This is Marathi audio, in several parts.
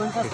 पन्चास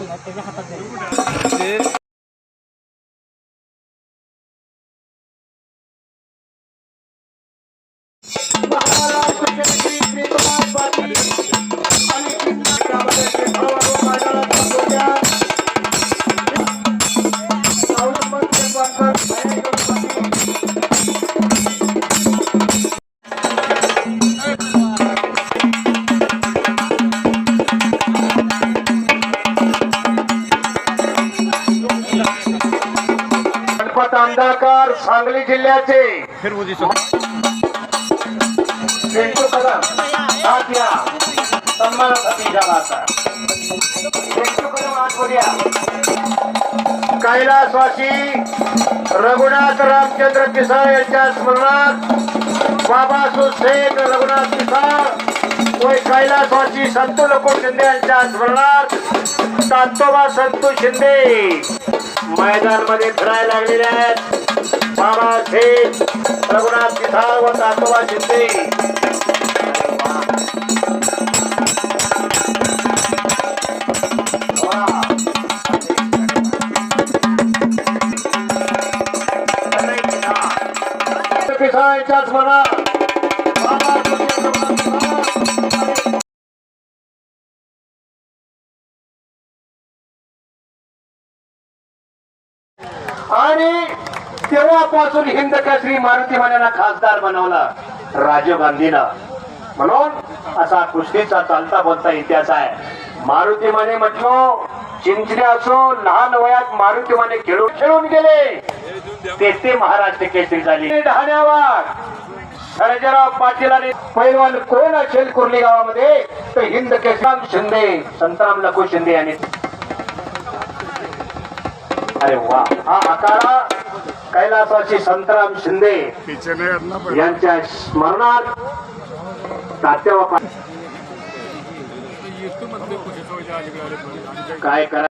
गणपत सांगली जिल्ह्याचे. पिंटू कदम हात या सन्मानासाठी झाला आता पिंटू कदम हात वर या कैलासवासी रघुनाथ रामचंद्र पिसाळ यांच्या स्मरणात बाबा सुशेख रघुनाथ पिसाळ व कैलासवासी संतू लकोट शिंदे यांच्या स्मरणात तातोबा संतू शिंदे. मैदानमध्ये फिरायला लागलेले आहेत बाबा शेठ रघुनाथ पिसाळ व तातोबा शिंदे पिसाळच्या स्मरणात बाबा आणि तेव्हापासून हिंद केसरी मारुती मान्याला खासदार बनवला राजीव गांधीनं म्हणून असा कुस्तीचा चालता बोलता इतिहास आहे. मारुती माने म्हटलो चिंचणे असो लहान वयात मारुती माने खेळून खेळून गेले. ते ते महाराष्ट्र केसरी झाले. ढाण्यावर सर्जराव पाटील आणि पैलवान कोण असेल कुर्ली गावामध्ये? तर हिंद केशराम शिंदे संतराम लखू शिंदे यांनी अरे वा हा आकारा. कैलासाची संतराम शिंदे यांच्या स्मरणात तात्यावा काय करा